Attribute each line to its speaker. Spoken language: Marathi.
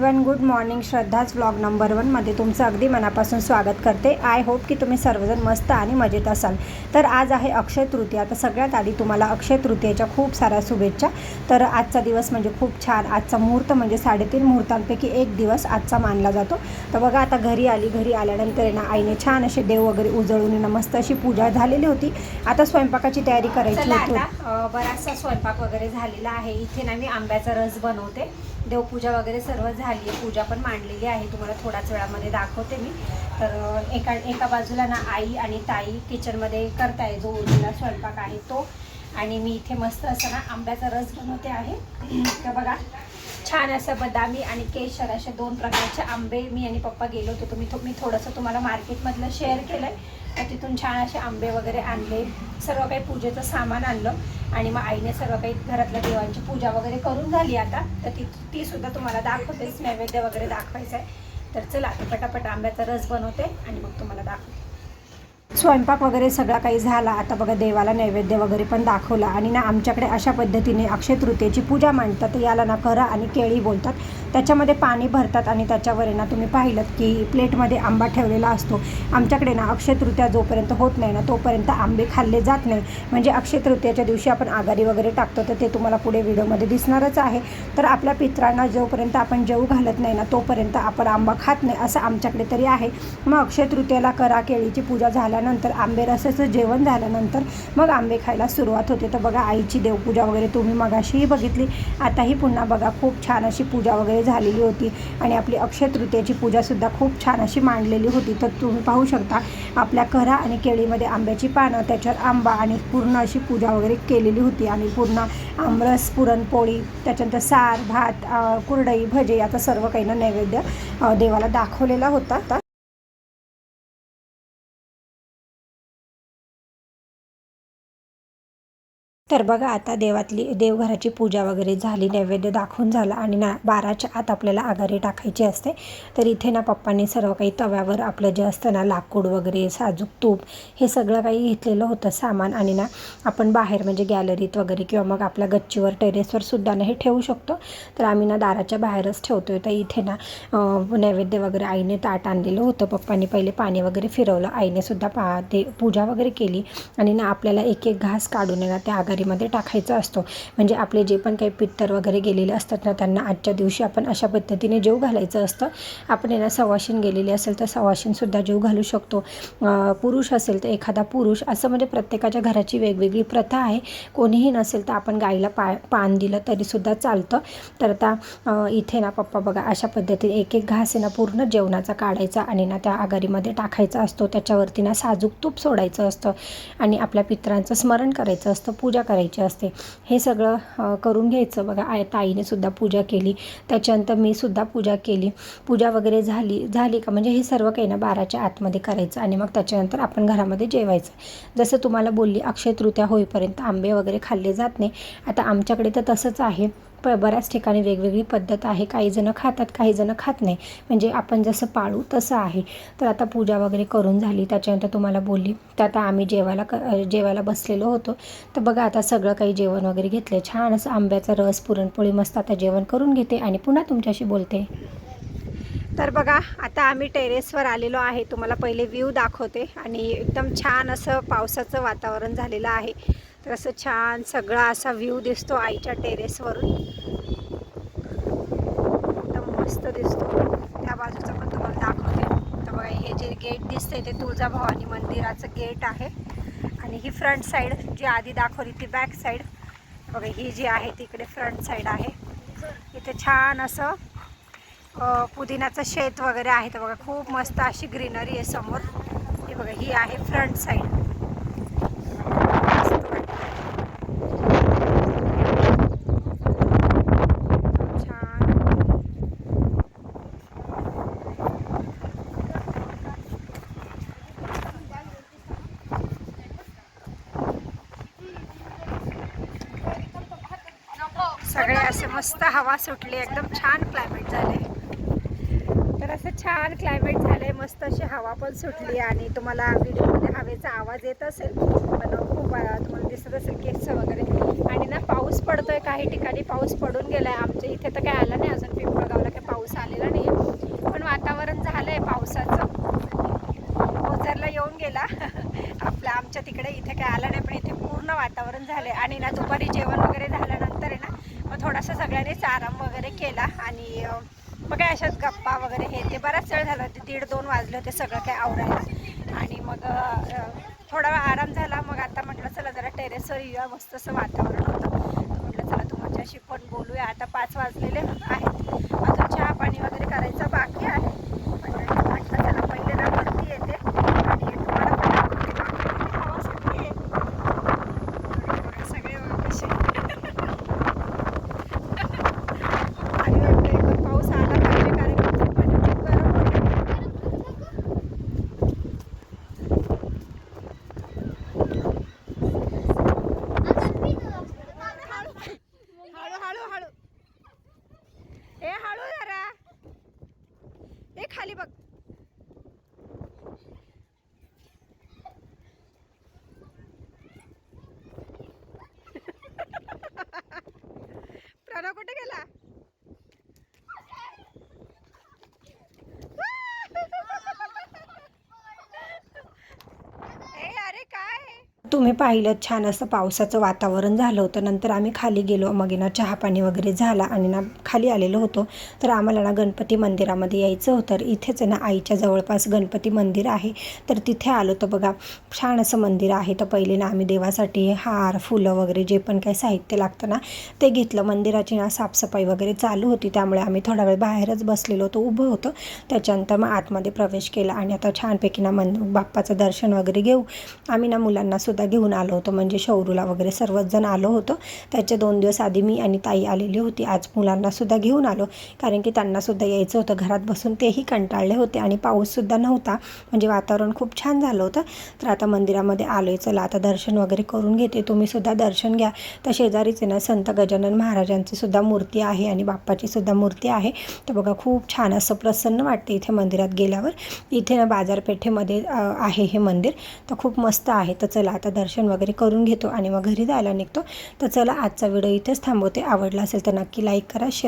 Speaker 1: एव्हरीवन गुड मॉर्निंग श्रद्धाच व्लॉग नंबर वनमध्ये तुमचं अगदी मनापासून स्वागत करते. आय होप की तुम्ही सर्वजण मस्त आणि मजेत असाल. तर आज आहे अक्षय तृतीया. तर सगळ्यात आधी तुम्हाला अक्षय तृतीयेच्या खूप साऱ्या शुभेच्छा. तर आजचा दिवस म्हणजे खूप छान. आजचा मुहूर्त म्हणजे साडेतीन मुहूर्तांपैकी एक दिवस आजचा मानला जातो. तर बघा आता घरी आली. घरी आल्यानंतर ना आईने छान असे देव वगैरे उजळून ना मस्त अशी पूजा झालेली होती. आता स्वयंपाकाची तयारी करायची होती.
Speaker 2: बराचसा स्वयंपाक वगैरे झालेला आहे. इथे ना मी आंब्याचा रस बनवते. देवपूजा वगैरे सर्व झाली आहे. पूजा पण मांडलेली आहे. तुम्हाला थोड्याच वेळामध्ये दाखवते मी. तर एका एका बाजूला ना आई आणि ताई किचनमध्ये करताय जो उरलेला स्वयंपाक आहे तो. आणि मी इथे मस्त असं ना आंब्याचा रस बनवते आहे. तर बघा छान असं बदामी आणि केशर असे दोन प्रकारचे आंबे मी आणि पप्पा गेलो होतो. तुम्ही मी थोडंसं तुम्हाला मार्केटमधलं शेअर केलं आहे तर तिथून छान असे आंबे वगैरे आणले. सर्व काही पूजेचं सामान आणलं. आणि मग आईने सर्व काही घरातल्या देवांची पूजा वगैरे करून झाली आता. तर ती ती सुद्धा तुम्हाला दाखवतेच. नैवेद्य वगैरे दाखवायचं आहे तर चला आता पटापट आंब्याचा रस बनवते आणि मग तुम्हाला दाखवते.
Speaker 1: स्वयंपाक वगैरे सगळा काही झाला. आता बघा देवाला नैवेद्य वगैरे पण दाखवला. आणि ना आमच्याकडे अशा पद्धतीने अक्षय तृतीयेची पूजा मांडतात. याला ना करा आणि केळी बोलतात. त्याच्यामध्ये पाणी भरतात आणि त्याच्यावर आहे ना तुम्ही पाहिलं की प्लेटमध्ये आंबा ठेवलेला असतो. आमच्याकडे ना अक्षय तृतीया जोपर्यंत होत नाही ना तोपर्यंत आंबे खाल्ले जात नाही. म्हणजे अक्षय तृतीयाच्या दिवशी आपण आघाडी वगैरे टाकतो तर ते तुम्हाला पुढे व्हिडिओमध्ये दिसणारच आहे. तर आपल्या पित्रांना जोपर्यंत आपण जेव घालत नाही ना तोपर्यंत आपण आंबा खात नाही असं आमच्याकडे तरी आहे. मग अक्षय तृतीयाला करा केळीची पूजा झाल्यानंतर आंबे रसाचं जेवण झाल्यानंतर मग आंबे खायला सुरुवात होते. तर बघा आईची देवपूजा वगैरे तुम्ही मगाशीही बघितली. आताही पुन्हा बघा खूप छान अशी पूजा वगैरे झालेली होती आणि आपली अक्षय तृतीयाची पूजासुद्धा खूप छान अशी मांडलेली होती. तर तुम्ही पाहू शकता आपल्या करा आणि केळीमध्ये आंब्याची पानं त्याच्यावर आंबा आणि पूर्ण अशी पूजा वगैरे केलेली होती. आणि पूर्ण आमरस पुरणपोळी त्याच्यानंतर सार भात कुरडई भजे याचा सर्व काही नैवेद्य देवाला दाखवलेला होता. तर बघा आता देवातली देवघराची पूजा वगैरे झाली नैवेद्य दाखवून झाला आणि ना बाराच्या आत आपल्याला आघारी टाकायची असते. तर इथे ना पप्पांनी सर्व काही तव्यावर आपलं जे असतं ना लाकूड वगैरे साजूक तूप हे सगळं काही घेतलेलं होतं सामान आणि ना आपण बाहेर म्हणजे गॅलरीत वगैरे किंवा मग आपल्या गच्चीवर टेरेसवर सुद्धा ना हे ठेवू शकतो. तर आम्ही ना दाराच्या बाहेरच ठेवतोय. तर इथे ना नैवेद्य वगैरे आईने ताट आणलेलं होतं. पप्पांनी पहिले पाणी वगैरे फिरवलं. आईने सुद्धा पा ते पूजा वगैरे केली आणि ना आपल्याला एक एक घास काढून ना त्या तयारीमध्ये टाकायचा असतो. म्हणजे आपले जे पण काही पित्तर वगैरे गेलेले असतात ना त्यांना आजच्या दिवशी आपण अशा पद्धतीने जेव घालायचं असतं. आपण यांना ना सवाशीन गेलेली असेल तर सवाशीनसुद्धा जेव घालू शकतो. पुरुष असेल तर एखादा पुरुष असं म्हणजे प्रत्येकाच्या घराची वेगवेगळी प्रथा आहे. कोणीही नसेल तर आपण गाईला पा पान दिलं तरीसुद्धा चालतं. तर आता इथे ना पप्पा बघा अशा पद्धतीने एक एक घास आहे ना पूर्ण जेवणाचा काढायचा आणि ना त्या आघारीमध्ये टाकायचा असतो. त्याच्यावरती ना साजूक तूप सोडायचं असतं आणि आपल्या पित्रांचं स्मरण करायचं असतं. पूजा करायची असते. हे सगळं करून घ्यायचं. बघा आय ताईने सुद्धा पूजा केली. त्याच्यानंतर मी सुद्धा पूजा केली. पूजा वगैरे झाली झाली का? म्हणजे हे सर्व काही ना बाराच्या आतमध्ये करायचं आणि मग त्याच्यानंतर आपण घरामध्ये जेवायचं. जसं तुम्हाला बोलली अक्षय तृतीया होईपर्यंत आंबे वगैरे खाल्ले जात नाही. आता आमच्याकडे तर तसंच आहे. प बऱ्याच ठिकाणी वेगवेगळी पद्धत आहे. काही जणं खातात काही जणं खात नाही. म्हणजे आपण जसं पाळू तसं आहे. तर आता पूजा वगैरे करून झाली. त्याच्यानंतर तुम्हाला बोलली. तर आता आम्ही जेवायला क जेवायला बसलेलो होतो. तर बघा आता सगळं काही जेवण वगैरे घेतलं छान असं आंब्याचा रस पुरणपोळी मस्त आता जेवण करून घेते आणि पुन्हा तुमच्याशी बोलते. तर बघा आता आम्ही टेरेसवर आलेलो आहे. तुम्हाला पहिले व्ह्यू दाखवते. आणि एकदम छान असं पावसाचं वातावरण झालेलं आहे. तर असं छान सगळा असा व्ह्यू दिसतो आईच्या टेरेसवरून. एकदम मस्त दिसतो. त्या बाजूचा पण तुम्हाला दाखवते. तर बघा हे जे गेट दिसतंय ते तुळजाभवानी मंदिराचं गेट आहे. आणि ही फ्रंट साईड जी आधी दाखवली ती बॅक साईड. बघा ही जी आहे तिकडे फ्रंट साईड आहे. इथे छान असं पुदिन्याचं शेत वगैरे आहे. तर बघा खूप मस्त अशी ग्रीनरी आहे समोर. हे बघा ही आहे फ्रंट साईड मस्त वाटतं. छान सगळे असे मस्त हवा सुटली एकदम छान क्लायमेट झाले. तर असं छान क्लायमेट झाले मस्त अशी हवा पण सुटली आणि तुम्हाला व्हिडिओमध्ये हवेचा आवाज येत असेल पण खूप तुम्हाला दिसत असेल केस वगैरे. आणि ना पाऊस पडतोय काही ठिकाणी पाऊस पडून गेलाय. आमच्या इथे तर काय आला नाही अजून पिंपळगावला काही पाऊस आलेला नाही.
Speaker 2: पण वातावरण झालंय पावसाचं. ओझरला येऊन गेला. आपला आमच्या तिकडे इथे काय आलं नाही पण इथे पूर्ण वातावरण झाले आणि ना दुपारी जेवण वगैरे झालं थोडासा सगळ्यांनीच आराम वगैरे केला आणि मग काय अशाच गप्पा वगैरे हे ते बराच वेळ झाला ते दीड दोन वाजले होते सगळं काय आवरायला. आणि मग थोडा वेळ आराम झाला मग आता म्हटलं चला जरा टेरेसवर येऊया मस्त असं वातावरण होतं. म्हटलं चला तुमच्याशी पण बोलूया. आता पाच वाजलेले आहेत. अजून चहा पाणी वगैरे करायचं बाकी आहे पण म्हटलं चला पहिले ना वरती येते आणि तुम्हाला पण दाखवते किती हवा सुटलीये. बघा सगळे बघा कसे आणि वाटतं एकदम पाऊस आला पाहिजे कारण की खूप म्हणजे खूप गरम होतं हळू हळू हळू ए हळू जरा ए खाली बघ प्रणव कुठे गेला ए अरे काय
Speaker 1: तुम्ही पाहिलं छान असं पावसाचं वातावरण झालं होतं. नंतर आम्ही खाली गेलो मग ना चहा पाणी वगैरे झाला आणि ना खाली आलेलो होतो. तर आम्हाला ना गणपती मंदिरामध्ये यायचं होतं. तर इथेच ना आईच्या जवळपास गणपती मंदिर आहे. तर तिथे आलो तर बघा छान असं मंदिर आहे. तर पहिले ना आम्ही देवासाठी हार फुलं वगैरे जे पण काही साहित्य लागतं ना ते घेतलं. मंदिराची ना साफसफाई वगैरे चालू होती. त्यामुळे आम्ही थोडा वेळ बाहेरच बसलेलो होतो उभं होतं. त्याच्यानंतर मग आतमध्ये प्रवेश केला आणि आता छानपैकी ना मन बाप्पाचं दर्शन वगैरे घेऊ आम्ही ना मुलांनासुद्धा घेऊन आलो होतो. म्हणजे शौरूला वगैरे सर्वच जण आलो होतो. त्याचे दोन दिवस आधी मी आणि ताई आलेली होती. आज मुलांना सुद्धा घेऊन आलो. कारण की त्यांना सुद्धा यायचं होतं. घरात बसून तेही कंटाळले होते आणि पाऊससुद्धा नव्हता. म्हणजे वातावरण खूप छान झालं होतं. तर आता मंदिरामध्ये आलो आहे चला आता दर्शन वगैरे करून घेते. तुम्ही सुद्धा दर्शन घ्या. तर शेजारीच आहे ना संत गजानन महाराजांची सुद्धा मूर्ती आहे आणि बाप्पाची सुद्धा मूर्ती आहे. तर बघा खूप छान असं प्रसन्न वाटते इथे मंदिरात गेल्यावर. इथे ना बाजारपेठेमध्ये आहे हे मंदिर. तर खूप मस्त आहे. तर चला आता दर्शन वगैरे करून घेतो आणि मग घरी जायला निघतो. तर चला आजचा व्हिडिओ इथेच थांबवते. आवडला असेल तर नक्की लाईक करा